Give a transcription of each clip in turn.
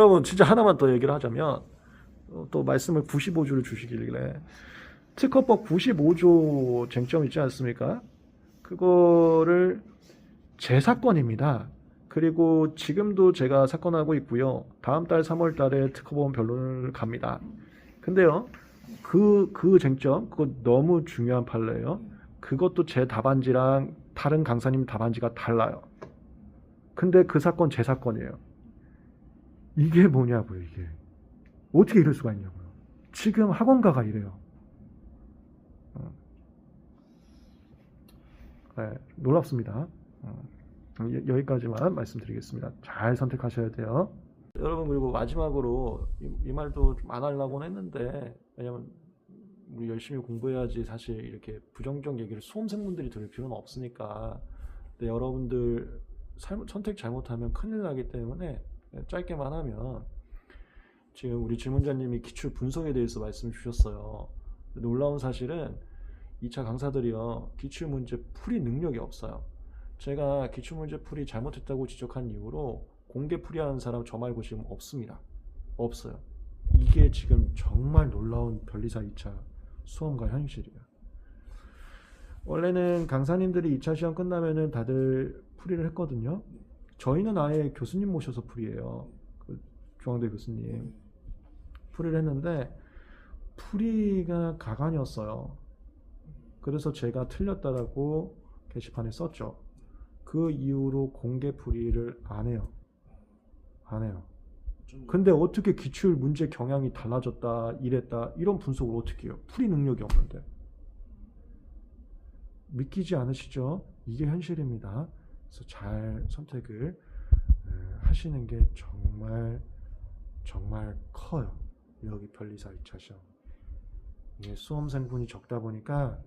여러분 진짜 하나만 더 얘기를 하자면 어, 또 말씀을 95조를 주시길래 특허법 95조 쟁점 있지 않습니까? 그거를 제 사건입니다. 그리고 지금도 제가 사건하고 있고요. 다음 달 3월 달에 특허법 변론을 갑니다. 근데요, 그, 그 쟁점, 그거 너무 중요한 판례예요. 그것도 제 답안지랑 다른 강사님 답안지가 달라요. 근데 그 사건 제 사건이에요. 이게 뭐냐고요, 이게. 어떻게 이럴 수가 있냐고요. 지금 학원가가 이래요. 어. 네, 놀랍습니다. 어. 여- 여기까지만 말씀드리겠습니다. 잘 선택하셔야 돼요. 여러분 그리고 마지막으로 이, 이 말도 좀 안 하려고는 했는데 왜냐면 우리 열심히 공부해야지 사실 이렇게 부정적 얘기를 수험생분들이 들을 필요는 없으니까 근데 여러분들 살- 선택 잘못하면 큰일 나기 때문에 짧게만 하면 지금 우리 질문자님이 기출 분석에 대해서 말씀 주셨어요. 놀라운 사실은 2차 강사들이요 기출 문제 풀이 능력이 없어요. 제가 기출 문제 풀이 잘못했다고 지적한 이후로 공개 풀이하는 사람 저 말고 지금 없습니다. 없어요. 이게 지금 정말 놀라운 변리사 2차 수험과 현실이에요. 원래는 강사님들이 2차 시험 끝나면은 다들 풀이를 했거든요. 저희는 아예 교수님 모셔서 풀이해요. 그 중앙대 교수님. 풀이를 했는데 풀이가 가관이었어요. 그래서 제가 틀렸다라고 게시판에 썼죠. 그 이후로 공개 풀이를 안 해요. 안 해요. 근데 어떻게 기출 문제 경향이 달라졌다, 이랬다, 이런 분석을 어떻게 해요? 풀이 능력이 없는데. 믿기지 않으시죠? 이게 현실입니다. 그래서 잘 선택을 에, 하시는 게 정말, 정말 커요. 여기 변리사 2차 시험. 수험생분이 적다 보니까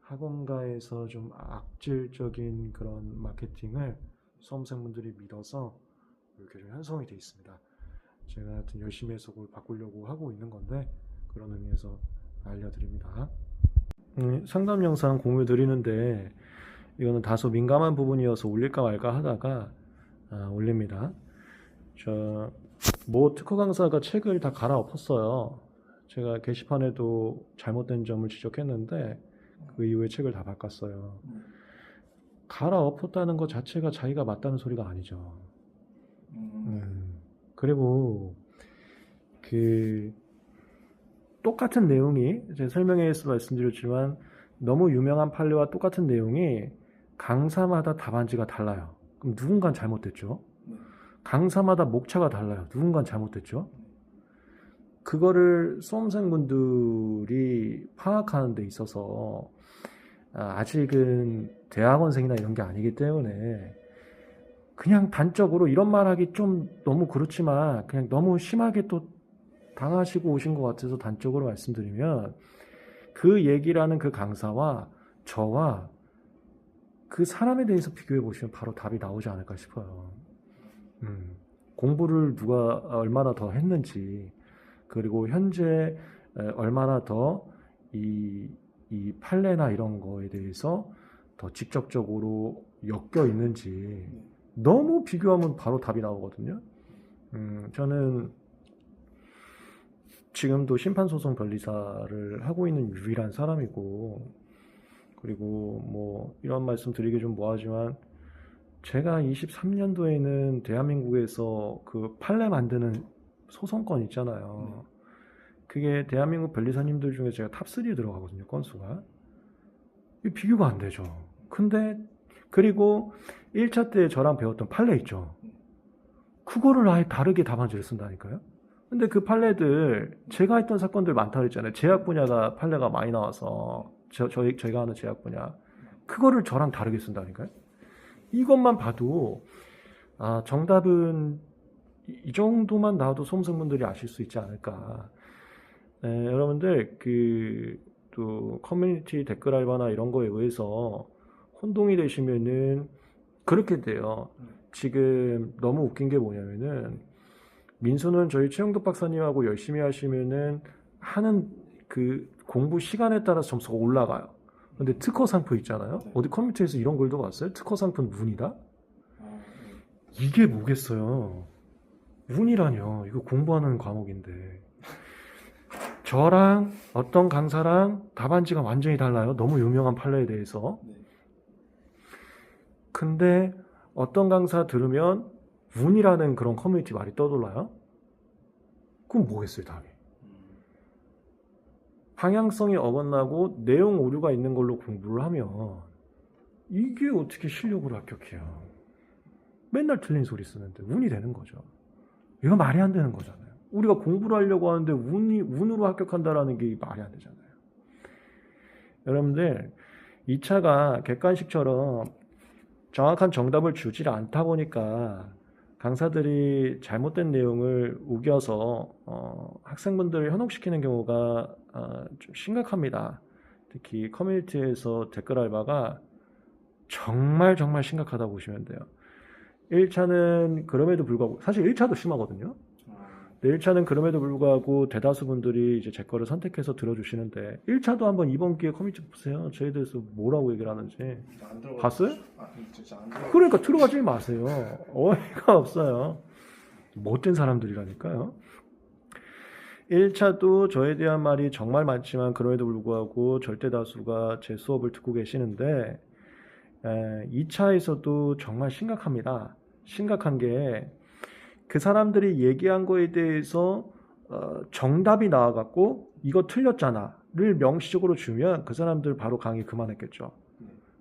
학원가에서 좀 악질적인 그런 마케팅을 수험생분들이 믿어서 이렇게 좀 형성이 돼 있습니다. 제가 하여튼 열심히 해서 그걸 바꾸려고 하고 있는 건데 그런 의미에서 알려드립니다. 음, 상담 영상 공유 드리는데 이거는 다소 민감한 부분이어서 올릴까 말까 하다가 아, 올립니다. 저 모 특허 강사가 책을 다 갈아엎었어요. 제가 게시판에도 잘못된 점을 지적했는데 그 이후에 책을 다 바꿨어요. 갈아엎었다는 것 자체가 자기가 맞다는 소리가 아니죠. 음, 그리고 그 똑같은 내용이 제가 설명회에서 말씀드렸지만 너무 유명한 판례와 똑같은 내용이 강사마다 답안지가 달라요. 그럼 누군간 잘못됐죠. 강사마다 목차가 달라요. 누군간 잘못됐죠. 그거를 수험생분들이 파악하는 데 있어서 아, 아직은 대학원생이나 이런 게 아니기 때문에 그냥 단적으로 이런 말 하기 좀 너무 그렇지만 그냥 너무 심하게 또 당하시고 오신 것 같아서 단적으로 말씀드리면 그 얘기를 하는 그 강사와 저와 그 사람에 대해서 비교해 보시면 바로 답이 나오지 않을까 싶어요. 음, 공부를 누가 얼마나 더 했는지 그리고 현재 에, 얼마나 더이 이 판례나 이런 거에 대해서 더 직접적으로 엮여 있는지 너무 비교하면 바로 답이 나오거든요. 음, 저는 지금도 심판소송 변리사를 하고 있는 유일한 사람이고, 그리고 뭐 이런 말씀 드리기 좀 뭐하지만, 제가 23년도에는 대한민국에서 그 판례 만드는 소송건 있잖아요. 그게 대한민국 변리사님들 중에 제가 탑3에 들어가거든요, 건수가. 이 비교가 안 되죠. 근데, 그리고 1차 때 저랑 배웠던 판례 있죠. 그거를 아예 다르게 답안지를 쓴다니까요. 근데 그 판례들, 제가 했던 사건들 많다 그랬잖아요. 제약 분야가 판례가 많이 나와서, 저, 저희, 저희가 하는 제약 분야. 그거를 저랑 다르게 쓴다니까요. 이것만 봐도, 아, 정답은 이, 이 정도만 나와도 수험생분들이 아실 수 있지 않을까. 에, 여러분들, 그, 또, 커뮤니티 댓글 알바나 이런 거에 의해서 혼동이 되시면은, 그렇게 돼요. 지금 너무 웃긴 게 뭐냐면은, 민수는 저희 최영덕 박사님하고 열심히 하시면은, 하는 그 공부 시간에 따라서 점수가 올라가요. 근데 특허 상품 있잖아요. 어디 커뮤니티에서 이런 글도 봤어요? 특허 상품 문이다? 이게 뭐겠어요? 운이라뇨. 이거 공부하는 과목인데. 저랑 어떤 강사랑 답안지가 완전히 달라요. 너무 유명한 판례에 대해서. 네. 근데 어떤 강사 들으면 운이라는 그런 커뮤니티 말이 떠돌라요? 그럼 뭐겠어요, 답이? 음, 방향성이 어긋나고 내용 오류가 있는 걸로 공부를 하면 이게 어떻게 실력으로 합격해요? 맨날 틀린 소리 쓰는데 운이 되는 거죠. 이거 말이 안 되는 거잖아요. 우리가 공부를 하려고 하는데 운이 운으로 합격한다라는 게 말이 안 되잖아요. 여러분들 2차가 객관식처럼 정확한 정답을 주질 않다 보니까 강사들이 잘못된 내용을 우겨서 어, 학생분들을 현혹시키는 경우가 어, 좀 심각합니다. 특히 커뮤니티에서 댓글 알바가 정말 정말 심각하다고 보시면 돼요. 1차는 그럼에도 불구하고 사실 1차도 심하거든요. 아, 근데 1차는 그럼에도 불구하고 대다수 분들이 이제 제 거를 선택해서 들어주시는데 1차도 한번 이번 기회에 커뮤니티 보세요. 저에 대해서 뭐라고 얘기를 하는지. 봤어요? 아. 그러니까 들어가지 마세요. 어이가 없어요. 못된 사람들이라니까요. 1차도 저에 대한 말이 정말 많지만 그럼에도 불구하고 절대 다수가 제 수업을 듣고 계시는데 2차에서도 정말 심각합니다. 심각한 게 그 사람들이 얘기한 거에 대해서 어, 정답이 나와갖고 이거 틀렸잖아를 명시적으로 주면 그 사람들 바로 강의 그만했겠죠.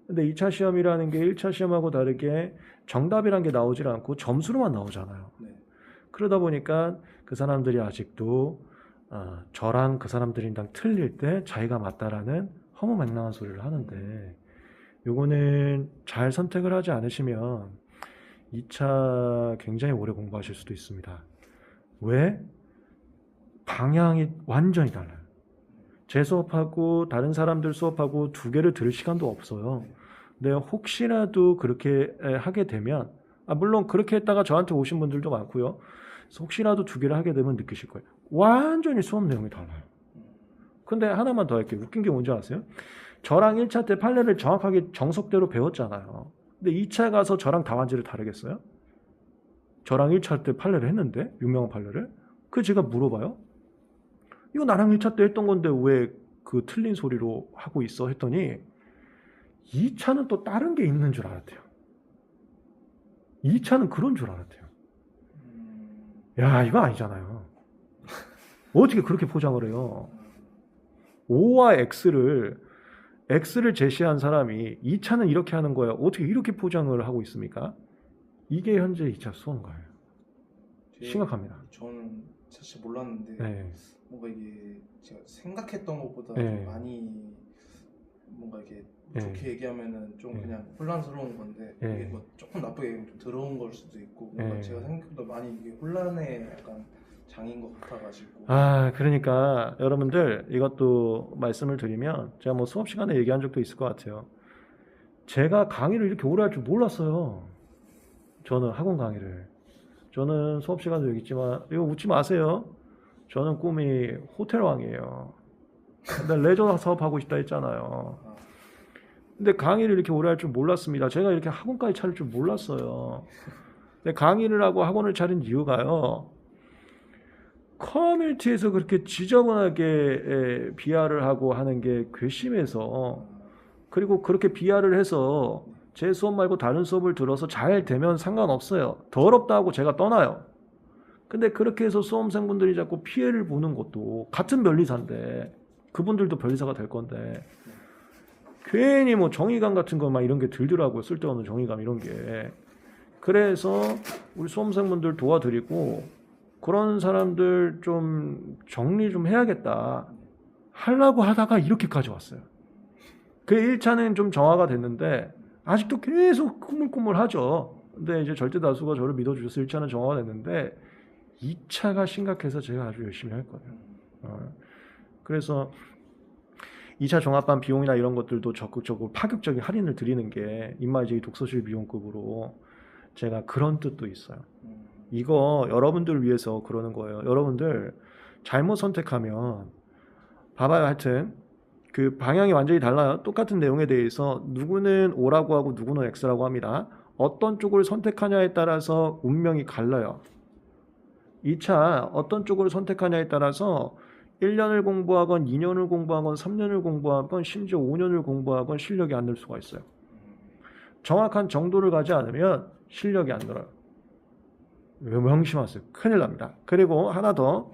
근데 2차 시험이라는 게 1차 시험하고 다르게 정답이란 게 나오질 않고 점수로만 나오잖아요. 네. 그러다 보니까 그 사람들이 아직도 어, 저랑 그 사람들이랑 틀릴 때 자기가 맞다라는 허무맹랑한 소리를 하는데 요거는 잘 선택을 하지 않으시면 2차 굉장히 오래 공부하실 수도 있습니다. 왜? 방향이 완전히 달라요. 제 수업하고 다른 사람들 수업하고 두 개를 들을 시간도 없어요. 근데 혹시라도 그렇게 에, 하게 되면 아, 물론 그렇게 했다가 저한테 오신 분들도 많고요. 혹시라도 두 개를 하게 되면 느끼실 거예요. 완전히 수업 내용이 달라요. 음, 근데 하나만 더 할게요. 웃긴 게 뭔지 아세요? 저랑 1차 때 판례를 정확하게 정석대로 배웠잖아요. 근데 2차 가서 저랑 답안지를 다르겠어요? 저랑 1차 때 판례를 했는데 유명한 판례를 그 제가 물어봐요. 이거 나랑 1차 때 했던 건데 왜 그 틀린 소리로 하고 있어 했더니 2차는 또 다른 게 있는 줄 알았대요. 2차는 그런 줄 알았대요. 음, 야, 이거 아니잖아요. 어떻게 그렇게 포장을 해요? O와 X를 X를 제시한 사람이 2차는 이렇게 하는 거야. 어떻게 이렇게 포장을 하고 있습니까? 이게 현재 2차 수험가예요. 제- 심각합니다. 저는 사실 몰랐는데 네. 뭔가 이게 제가 생각했던 것보다 네. 좀 많이 뭔가 이게 네. 좋게 얘기하면은 좀 네. 그냥 혼란스러운 건데 네. 이게 뭐 조금 나쁘게 얘기하면 좀 더러운 걸 수도 있고 뭔가 네. 제가 생각보다 많이 이게 혼란의 약간 장인 것 같아가지고 아, 그러니까 여러분들 이것도 말씀을 드리면 제가 뭐 수업 시간에 얘기한 적도 있을 것 같아요. 제가 강의를 이렇게 오래 할 줄 몰랐어요. 저는 학원 강의를. 저는 수업 시간도 여기 있지만 이거 웃지 마세요. 저는 꿈이 호텔왕이에요. 근데 레저 사업하고 싶다 했잖아요. 아, 근데 강의를 이렇게 오래 할 줄 몰랐습니다. 제가 이렇게 학원까지 차릴 줄 몰랐어요. 근데 강의를 하고 학원을 차린 이유가요. 커뮤니티에서 그렇게 지저분하게 에, 비하를 하고 하는 게 괘씸해서 그리고 그렇게 비하를 해서 제 수업 말고 다른 수업을 들어서 잘 되면 상관없어요. 더럽다 하고 제가 떠나요. 근데 그렇게 해서 수험생분들이 자꾸 피해를 보는 것도 같은 변리사인데 그분들도 변리사가 될 건데 괜히 뭐 정의감 같은 거 막 이런 게 들더라고요. 쓸데없는 정의감 이런 게. 그래서 우리 수험생분들 도와드리고 그런 사람들 좀 정리 좀 해야겠다. 하려고 하다가 이렇게까지 왔어요. 그 1차는 좀 정화가 됐는데 아직도 계속 꾸물꾸물 하죠. 근데 이제 절대 다수가 저를 믿어주셔서 1차는 정화가 됐는데 2차가 심각해서 제가 아주 열심히 할 거예요. 음, 어, 그래서 2차 종합반 비용이나 이런 것들도 적극적으로 파격적인 할인을 드리는 게 인마이제이 독서실 비용급으로 제가 그런 뜻도 있어요. 음, 이거 여러분들 위해서 그러는 거예요. 여러분들 잘못 선택하면 봐봐요. 하여튼 그 방향이 완전히 달라요. 똑같은 내용에 대해서 누구는 O라고 하고 누구는 X라고 합니다. 어떤 쪽을 선택하냐에 따라서 운명이 갈라요. 2차 어떤 쪽을 선택하냐에 따라서 1년을 공부하건 2년을 공부하건 3년을 공부하건 심지어 5년을 공부하건 실력이 안 늘 수가 있어요. 정확한 정도를 가지 않으면 실력이 안 늘어요. 명심하세요. 큰일 납니다. 그리고 하나 더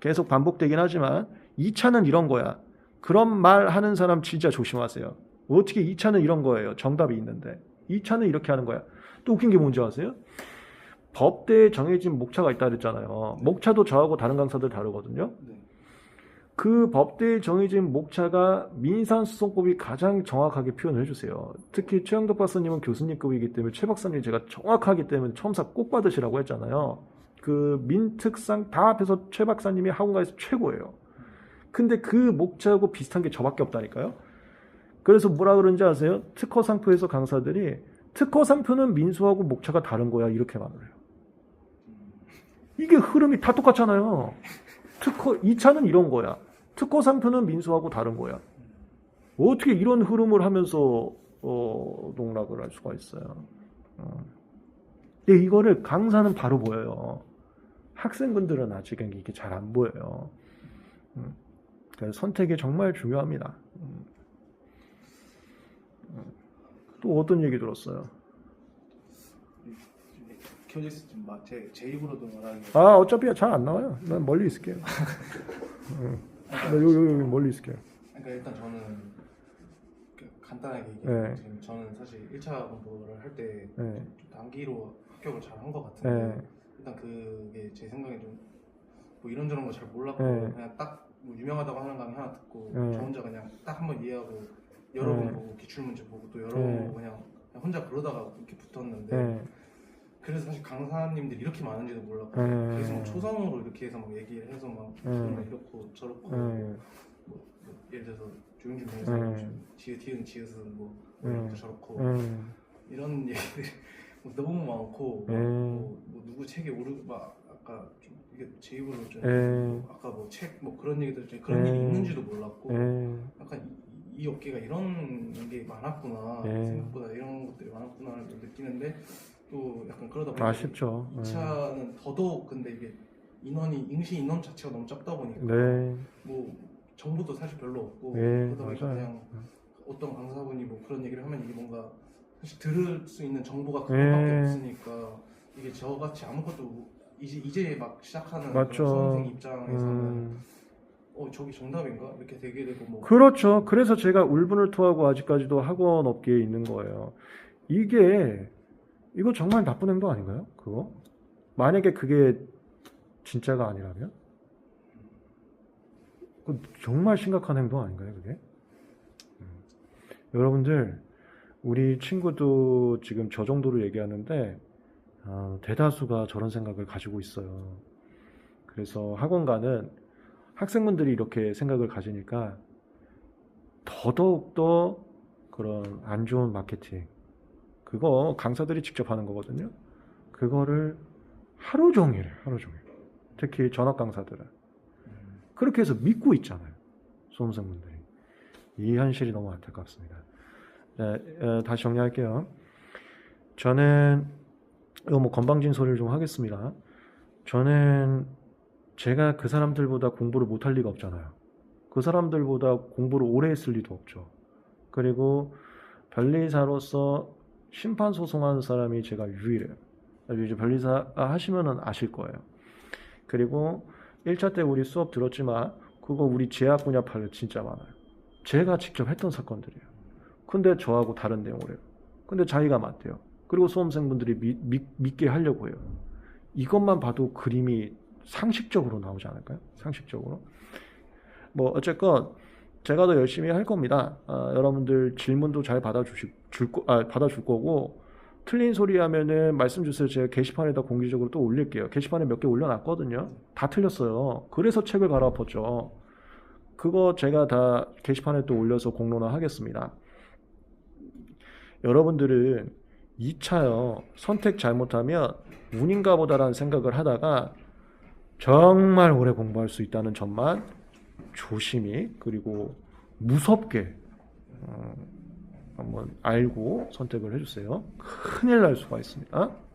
계속 반복되긴 하지만 2차는 이런 거야. 그런 말 하는 사람 진짜 조심하세요. 어떻게 2차는 이런 거예요. 정답이 있는데. 2차는 이렇게 하는 거야. 또 웃긴 게 뭔지 아세요? 법대에 정해진 목차가 있다 그랬잖아요. 목차도 저하고 다른 강사들 다르거든요. 네. 그 법대에 정해진 목차가 민사소송법이 가장 정확하게 표현을 해주세요. 특히 최영덕 박사님은 교수님급이기 때문에 최 박사님 제가 정확하기 때문에 처음사 꼭 받으시라고 했잖아요. 그 민특상 다 합해서 최 박사님이 학원가에서 최고예요. 근데 그 목차하고 비슷한 게 저밖에 없다니까요. 그래서 뭐라 그런지 아세요? 특허 상표에서 강사들이 특허 상표는 민수하고 목차가 다른 거야 이렇게 말을 해요. 이게 흐름이 다 똑같잖아요. 특허 2차는 이런 거야. 특허 상표는 민수하고 다른 거야. 어떻게 이런 흐름을 하면서 어, 농락을 할 수가 있어요. 어. 근데 이거를 강사는 바로 보여요. 학생분들은 아직은 이게 잘 안 보여요. 음. 그래서 선택이 정말 중요합니다. 음. 음. 또 어떤 얘기 들었어요? 때제 제 입으로도 말하는 게아 어차피 잘 안 나와요. 난 멀리 있을게요. 응. 나 여기, 여기, 여기 멀리 있을게요. 그러니까 일단 저는 그 간단하게 네. 얘기하면 지금 저는 사실 1차 공부를 할 때 네. 단기로 합격을 잘 한 것 같은데 네. 일단 그게 제 생각에 좀 뭐 이런저런 거 잘 몰랐고 네. 그냥 딱뭐 유명하다고 하는 강의 하나 듣고 네. 저 혼자 그냥 딱 한번 이해하고 여러 번 네. 보고 기출문제 보고 또 여러 네. 번 보고 그냥, 그냥 혼자 그러다가 이렇게 붙었는데 네. 그래서 사실 강사님들이 이렇게 많은지도 몰랐고 네. 그래서 뭐 초성으로 이렇게 해서 막 얘기를 해서 막 네. 저는 이렇고 저렇고 네. 뭐, 뭐 예를 들어서 조용준 변호사 네. 지읒 티은 지읒은 뭐 네. 이렇고 저렇고 네. 이런 얘기들이 뭐 너무 많고 네. 뭐, 뭐 누구 책에 오르 막 아까 좀 이게 제 입으로 좀 네. 아까 뭐 책 뭐 그런 얘기들 중에 그런 네. 일이 있는지도 몰랐고 네. 약간 이, 이 업계가 이런 게 많았구나 네. 생각보다 이런 것들이 많았구나를 느끼는데 또 약간 그러다 보니까 아쉽죠. 네. 2차는 더더욱 근데 이게 인원이 응시 인원 자체가 너무 작다 보니까 네. 뭐 정보도 사실 별로 없고 네, 그러다 보니까 맞아요. 그냥 어떤 강사분이 뭐 그런 얘기를 하면 이게 뭔가 사실 들을 수 있는 정보가 네. 그것밖에 없으니까 이게 저같이 아무것도 이제 이제 막 시작하는 그런 맞죠. 수험생 입장에서는 음. 어 저기 정답인가 이렇게 되게 되고 뭐 그렇죠. 그래서 제가 울분을 토하고 아직까지도 학원 업계에 있는 거예요. 이게 이거 정말 나쁜 행동 아닌가요? 그거? 만약에 그게 진짜가 아니라면? 그 정말 심각한 행동 아닌가요, 그게? 음. 여러분들, 우리 친구도 지금 저 정도로 얘기하는데, 아, 대다수가 저런 생각을 가지고 있어요. 그래서 학원가는 학생분들이 이렇게 생각을 가지니까 더더욱더 그런 안 좋은 마케팅, 그거 강사들이 직접 하는 거거든요. 그거를 하루 종일, 하루 종일. 특히 전업 강사들은. 음, 그렇게 해서 믿고 있잖아요. 수험생분들이. 이 현실이 너무 안타깝습니다. 네, 에, 다시 정리할게요. 저는, 이거 뭐 건방진 소리를 좀 하겠습니다. 저는 제가 그 사람들보다 공부를 못할 리가 없잖아요. 그 사람들보다 공부를 오래 했을 리도 없죠. 그리고 변리사로서 심판 소송하는 사람이 제가 유일해요. 이제 변리사 하시면은 아실 거예요. 그리고 1차 때 우리 수업 들었지만 그거 우리 제약 분야 판례 진짜 많아요. 제가 직접 했던 사건들이에요. 근데 저하고 다른 내용을 해요. 근데 자기가 맞대요. 그리고 수험생분들이 믿, 믿, 믿게 하려고 해요. 이것만 봐도 그림이 상식적으로 나오지 않을까요? 상식적으로. 뭐 어쨌건 제가 더 열심히 할 겁니다. 아, 여러분들 질문도 잘 받아주실 줄, 거- 아, 받아줄 거고 틀린 소리 하면은 말씀 주세요. 제가 게시판에다 공개적으로 또 올릴게요. 게시판에 몇 개 올려놨거든요. 다 틀렸어요. 그래서 책을 갈아엎었죠. 그거 제가 다 게시판에 또 올려서 공론화 하겠습니다. 여러분들은 2차요. 선택 잘못하면 운인가 보다라는 생각을 하다가 정말 오래 공부할 수 있다는 점만 조심히 그리고 무섭게 어, 한번 알고 선택을 해주세요. 큰일 날 수가 있습니다.